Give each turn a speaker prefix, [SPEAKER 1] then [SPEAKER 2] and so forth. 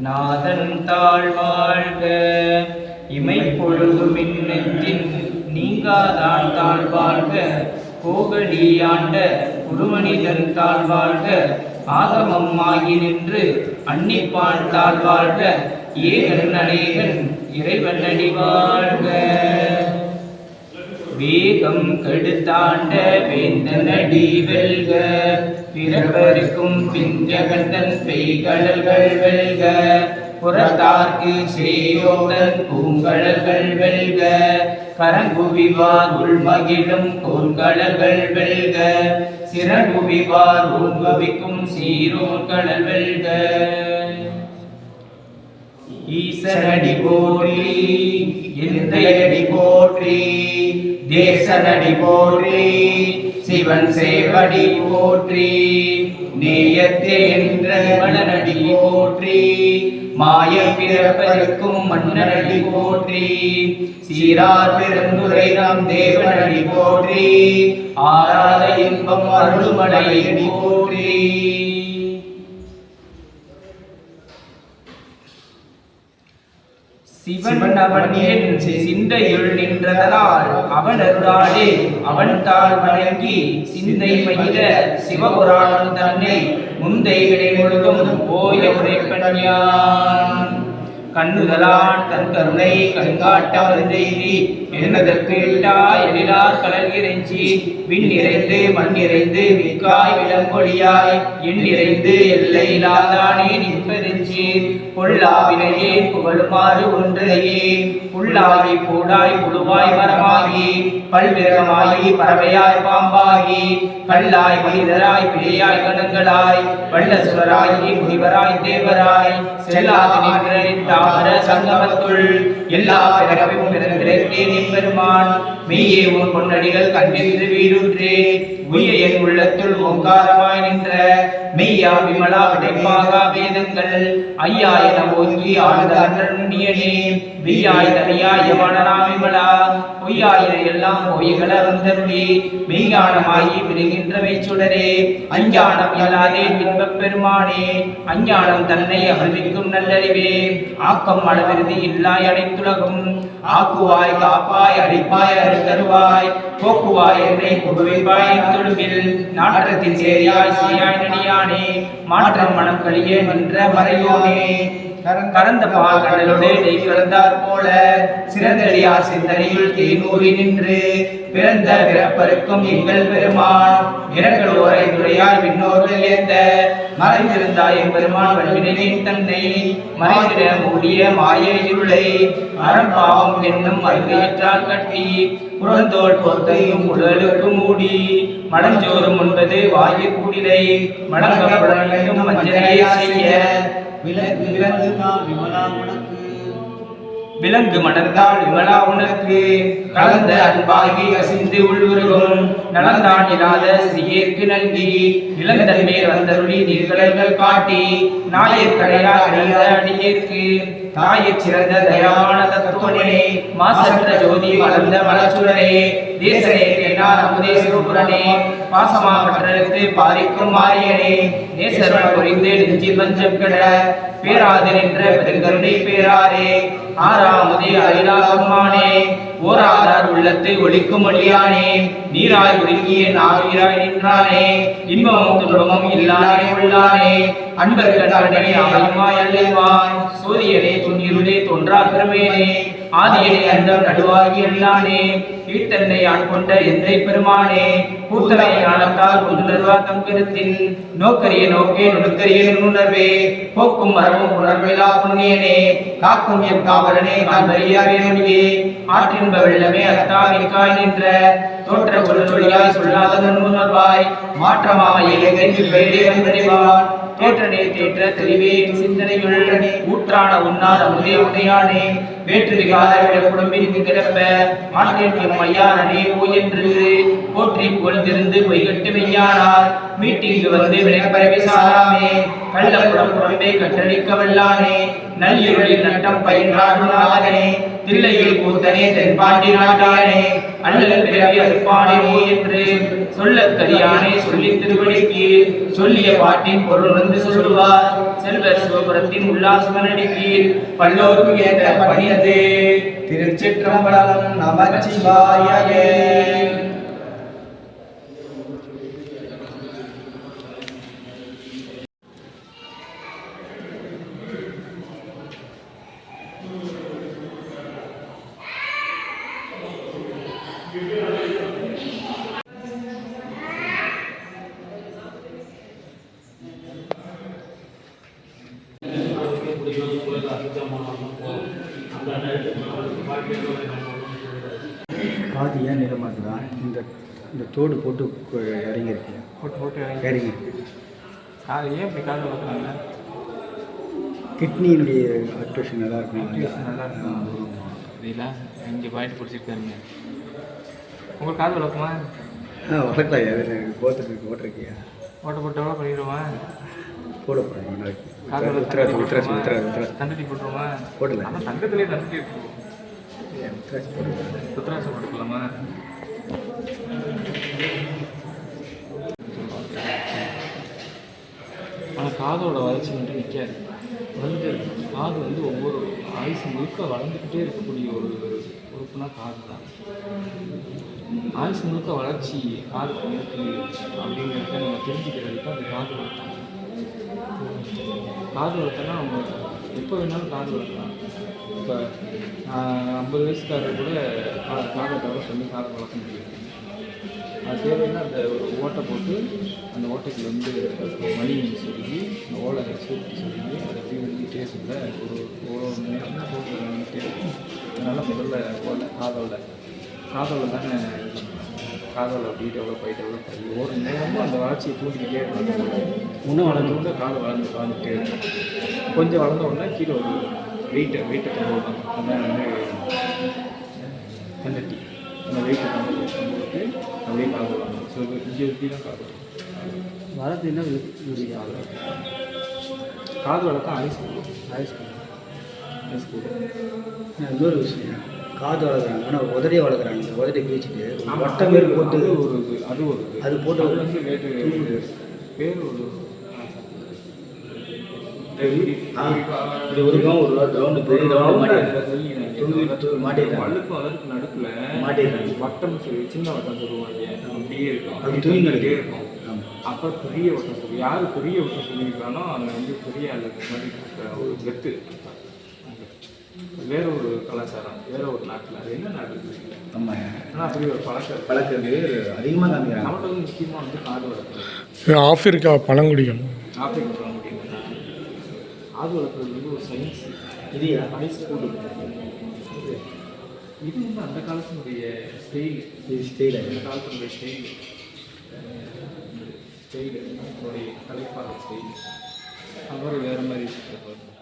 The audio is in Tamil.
[SPEAKER 1] நாதன் தாழ்வாழ்க இமை பொழுது மின்னத்தின் நீங்காதான் தாழ்வாழ்க கோகடியாண்ட குருமனிதன் தாழ்வாழ்க ஆகமம்மாகி நின்று அன்னிப்பான் தாழ்வாழ்க ஏகன் அநேகன் இறைவன் அடிவாழ்க வேகம் கெடுத்தாண்ட வேந்தனடி வெல்க. பிறப்பருக்கும் பிஞ்சகந்தன் பெய்கடல்கள் வெல்க. புறத்தார்க்கு சேயோடன் பூங்கடல்கள் வெல்க. கரங்குவிவார் உள்மகிழும் கோன்கடல்கள் வெல்க. சிறகுவிவார் உள்பவிக்கும் சீரோர்கடல் வெல்க. ஈசனடி போலி எந்தையடி போற்றி தேசனடி போற்றி சிவன் சேவடி போற்றி நேயத்தே என்ற மலனடி போற்றி மாய பிறப்பருக்கும் மன்னனடி போற்றி சீரார் பெருந்துரை நாம் தேவனடி போற்றி ஆராத இன்பம் அருள்மலையடி போற்றி. சிவன் அவன் என் சிந்தையுள் நின்றதனால் அவன் அருளாலே அவன் தாள் வணங்கி சிந்தை மயில சிவபுராணம் தன்னை முந்தை விடை முழுதும் போய உரைப்பன்யான். கண்ணுதலான் தன் கருணை கண்காட்ட வருந்தெய்தி என்னதற்கு இட்டா எழிலார் கடல் இறைஞ்சி விண் நிறைந்து மண் நிறைந்து மிக்காய் விளங்கொழியாய் எண் நிறைந்து எல்லை இல்லாதானே நிற்பது பொல்லாவினையே புகழுமாறு ஒன்றையே. புல்லாகி பூடாய் புழுவாய் மரமாகி. பல்விரகமாகி பறவையாய் பாம்பாகி. கல்லாய் மனிதராய் பிழையாய் கணங்களாய். வல்லசுவராய் முனிவராய் தேவராய். செல்லாது தாமர சங்கமத்துள். எல்லா பிறகும் பிறகு பெருமான். மெய்யே உன் பொன்னடிகள் கண்டின்று வீடுற்றே உய்ய என் உள்ளத்துள் ஓங்காரமாய் நின்ற மெய்யா விமலா விடைப்பாகா வேதங்கள். ஐயா என ஓங்கி ஆழ்ந்த அன்றே மெய்யாய் தனியா யமனனா விமலா பொய்யாயிர எல்லாம் பொய்கள வந்தருளி மெய்ஞானமாயி விடுகின்ற மெய்ச்சுடரே அஞ்ஞானம் இயலாதே இன்பப் பெருமானே அஞ்ஞானம் தன்னை அகழ்விக்கும் நல்லறிவே. ஆக்கம் அளவிருதி இல்லாய் அனைத்துலகும் ஆக்குவாய் காப்பாய் அழிப்பாய் அருத்தருவாய் போக்குவாய் என்னை புகுவிப்பாய் தொழுவில் நாற்றத்தின் சேரியாய் சீயாய் நடியானே மாற்றம் மனம் கழிய நின்ற மறையோனே. கறந்த பால் நெய் கலந்தார் போல சிறந்தடியார் சிந்தனையுள் தேனூறி நின்று பிறந்த பிறப்பருக்கும் எங்கள் பெருமான். இரங்கள் ஓரை துறையால் விண்ணோர்கள் ஏந்த மறைந்திருந்தாய் எம்பெருமான் வல்வினையின் தன்னை மறைந்திட மூடிய மாய இருளை அறம்பாவம் என்னும் அருகையற்றால் கட்டி புறந்தோல் பொத்தையும் உடலுக்கு மூடி மடஞ்சோறும் உண்பது வாயிற் குடிலை மடங்கப்படும் மஞ்சனையை செய்ய
[SPEAKER 2] விலங்கு விலங்கு விமலா உனக்கு.
[SPEAKER 1] விலங்கு விமலா உனக்கு. கலந்த அன்பாகி அசிந்து உள்வருகும் நலந்தான் இல்லாத சிறியேற்கு நல்கி. இளந்தன்மேல் வந்தருளி நீர்கடல்கள் காட்டி நாயற்கடையா அறியாத அடியேற்கு. தாயை சிறந்த தயாவான தத்துவ மாசற்ற ஜோதி வளர்ந்த மலச்சுடரே தேசனே என்னால் அமுதே சிவபுரனே பாசமா பற்றெடுத்து பாரிக்கும் மாரியனே நேசர்கள் புரிந்து நெஞ்சில் வஞ்சம் கெட பேராது நின்ற பெருங்கருணை பேராரே ஆறாமுதே அரிலாகமானே ஓராதார் உள்ளத்தை ஒழிக்கும் ஒளியானே நீராய் ஒதுங்கிய நாவீராய் நின்றானே இன்பமும் துன்பமும் இல்லானே உள்ளானே அன்பர்கள் கண்டனே ஆயுமாய் அல்லைவாய் சூரியனே துன்னிருளே தோன்றா பெருமேனே ஆதியனே அந்த நடுவாகி அல்லானே ஆண் கொண்ட எந்தை பெருமானே கூத்தனை ஆனத்தால் புதுணர்வா தம் நோக்கரிய நோக்கே நுணுக்கரிய நுணர்வே போக்கும் மரமும் உணர்விலா புண்ணியனே காக்கும் எம் காவலனே காண்பறியாவே ஆற்றின்ப வெள்ளமே இக்காய் நின்ற தோற்ற பொருளொழியாய் சொல்லாத நுணர்வாய் மாற்றமாக இலங்கைக்கு பெயரே வந்தறிவான் தேற்றனே தேற்ற தெளிவேன் உள்ளனே ஊற்றான உன்னார் முதே உடையானே வேற்று விகாத விட குடும்பின் கிடப்ப மாற்றேன் எம் ஓ என்று போற்றி புகழ்ந்திருந்து பொய்கட்டு மெய்யானார். மீட்டிங்கு வந்து வினைப்பரவி சாராமே கள்ளப்புறம் புறம்பே கட்டளிக்க வல்லானே நல்லிருளில் நட்டம் பயின்றாடுநாதனே தில்லையில் கூத்தனே தென்பாண்டி நாட்டானே. அண்ணல் பிறவி அறுப்பானே என்று சொல்லத் தரியானே சொல்லி திருவடிக்கு சொல்லிய பாட்டின் பொருள் வந்து சொல்லுவார். செல்வர் சிவபுரத்தின் உல்லாசமனடி கீழ் பல்லோருக்கு ஏற்ற பணியது.
[SPEAKER 2] திருச்சிற்றம்பலம் நமச்சிவாயவே காது ஏன் நிறமாக்குதா? இந்த இந்த தோடு போட்டு கு- இறங்கியிருக்கு.
[SPEAKER 3] போட்டு போட்டு
[SPEAKER 2] இறங்கி.
[SPEAKER 3] காது ஏன் இப்படி காது வளர்க்குறாங்க
[SPEAKER 2] கிட்னியினுடைய ஆக்டிவேஷன் நல்லா இருக்கும்
[SPEAKER 3] நல்லா இருக்கும் தெரியல இங்கே பாயிண்ட் பிடிச்சிருக்காருங்க உங்களுக்கு காது வளர்க்குமா?
[SPEAKER 2] ஆ வளர்க்கலாம். எதில் கோத்துக்கு ஓட்டுருக்கியா
[SPEAKER 3] ஓட்ட போட்டு எவ்வளோ பண்ணிடுவோமா?
[SPEAKER 2] போட போகிறேன் உத்தராசி உத்தராசி உத்தராசி உத்தராசி
[SPEAKER 3] தண்டட்டி போட்டுருவோமா?
[SPEAKER 2] போடல
[SPEAKER 3] தங்கத்திலே தண்டட்டி இருக்கும்
[SPEAKER 2] உத்தராசி
[SPEAKER 3] ஆனால் காதோட வளர்ச்சி மட்டும் நிற்காது வளர்ந்து காது வந்து ஒவ்வொரு ஆயுசு முழுக்க வளர்ந்துக்கிட்டே இருக்கக்கூடிய ஒரு உறுப்புனா காது தான். ஆயுசு முழுக்க வளர்ச்சி காது இருக்கு அப்படிங்கிறத நம்ம தெரிஞ்சுக்கிறதுக்கு அந்த காது வளர்த்தாங்க காது வளர்த்தனா அவங்க எப்போ வேணாலும் காது வளர்க்கலாம் இப்போ ஐம்பது வயசுக்காரர் கூட கா- காதை டெவலப் பண்ணி காதை வளர்க்க முடியும். அது தேவைன்னா அந்த ஒரு ஓட்டை போட்டு அந்த ஓட்டைக்கு வந்து மணி சொல்லி அந்த ஓலை சூட்டி சொல்லி அதை அப்படியே வந்துக்கிட்டே சொல்ல ஒரு ஒரு மணி நேரம் போட்டு வந்துக்கிட்டே இருக்கும் அதனால் முதல்ல ஓலை காதோல. காதோல தானே காதோல அப்படியே டெவலப் ஆகி டெவலப் ஆகி ஒரு நேரமும் அந்த வளர்ச்சியை தூண்டிக்கிட்டே இருக்கும் இன்னும் வளர்ந்து வந்து காது வளர்ந்து வளர்ந்துட்டே இருக்கும் கொஞ்சம் வளர்ந்த உடனே கீழே ஒரு வெயிட்டை வெயிட்டை கொண்டு அதான் வந்து கண்டட்டி அந்த வெயிட்டை கொண்டு போட்டு அப்படியே காது வளரணும் ஸோ இங்கே எப்படி தான் காது வளரும்.
[SPEAKER 2] வளர்த்து என்ன
[SPEAKER 3] வளரும். காது வளர்த்தா ஐஸ்
[SPEAKER 2] ஐஸ்
[SPEAKER 3] ஐஸ்
[SPEAKER 2] இன்னொரு விஷயம். காது வளர்க்குறாங்க. ஆனால் உதடியை வளர்க்குறாங்க. இந்த உதட்டை கிழிச்சிட்டு வட்டம் மாரி போட்டு
[SPEAKER 3] அது ஒரு அது ஒரு
[SPEAKER 2] அது போட்டு
[SPEAKER 3] அது வந்து வேறு பேர் ஒரு
[SPEAKER 2] இது ஒரு கவுன் ஒரு ரவுண்டு பெரிய ரவுண்டு
[SPEAKER 3] வட்டம் சொல்லி சின்ன வட்டம் சொல்லுவாங்க. அப்படியே இருக்கும்.
[SPEAKER 2] அது
[SPEAKER 3] தூங்கிட்டே. இருக்கும். அப்போ பெரிய வட்டம் சொல்லி யார் பெரிய வட்டம் சொல்லியிருக்கானோ அவன் வந்து பெரிய ஆளுக்கு மாதிரி ஒரு கெத்து வேற ஒரு கலாச்சாரம் வேற ஒரு நாட்டில். அது என்ன நாடு? தெரியல.
[SPEAKER 2] ஆமாம்
[SPEAKER 3] ஆனா அப்படி ஒரு பழக்கம்
[SPEAKER 2] பழக்கிறது அதிகமாக காமிக்கிறாங்க.
[SPEAKER 3] வந்து முக்கியமாக வந்து காது வளர்க்குறது
[SPEAKER 4] ஆப்பிரிக்கா பழங்குடிகள்.
[SPEAKER 3] ஆப்பிரிக்கா காது வளர்க்குறது வந்து ஒரு சயின்ஸ்
[SPEAKER 2] இது
[SPEAKER 3] ஐஸ் ஸ்கூல் இது வந்து அந்த காலத்தினுடைய ஸ்டைல்
[SPEAKER 2] இது ஸ்டைல்
[SPEAKER 3] அந்த காலத்தினுடைய ஸ்டைல் ஸ்டைல் அவருடைய கலைப்பாறை ஸ்டைல் அவர் வேறு மாதிரி இருக்கிறது